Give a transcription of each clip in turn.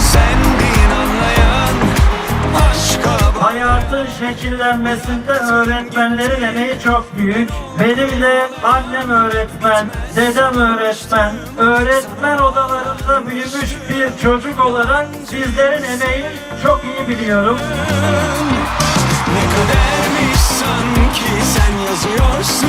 sendin anlayan Aşka Hayatın şekillenmesinde öğretmenlerin emeği çok büyük. Benim de annem öğretmen, dedem öğretmen. Öğretmen odalarında büyümüş bir çocuk olarak sizlerin emeğini çok iyi biliyorum. Ne kadermiş sanki sen yazıyorsun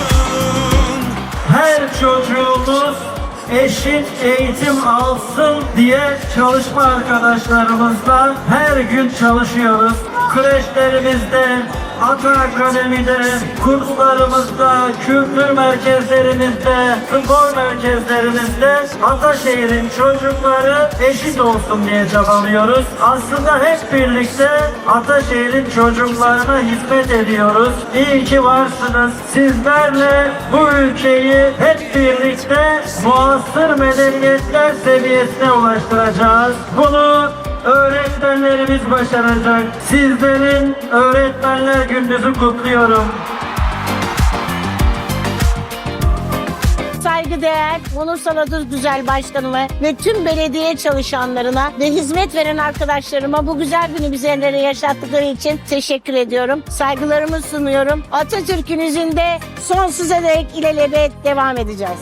Her çocuğumuz eşit eğitim alsın diye çalışma arkadaşlarımızla her gün çalışıyoruz. Kreşlerimizde, Ata Akademi'de, kurslarımızda, kültür merkezlerimizde, spor merkezlerimizde Ataşehir'in çocukları eşit olsun diye çabalıyoruz. Aslında hep birlikte Ataşehir'in çocuklarına hizmet ediyoruz. İyi ki varsınız. Sizlerle bu ülkeyi hep birlikte muasır medeniyetler seviyesine ulaştıracağız. Bunu öğretmenlerimiz başaracak. Sizlerin Öğretmenler Gününüzü kutluyorum. saygıdeğer Onur Sanatı Güzel Başkanıma ve tüm belediye çalışanlarına ve hizmet veren arkadaşlarıma bu güzel günü bizlere yaşattıkları için teşekkür ediyorum. Saygılarımı sunuyorum. Atatürk'ün izinde sonsuza dek ilelebet devam edeceğiz.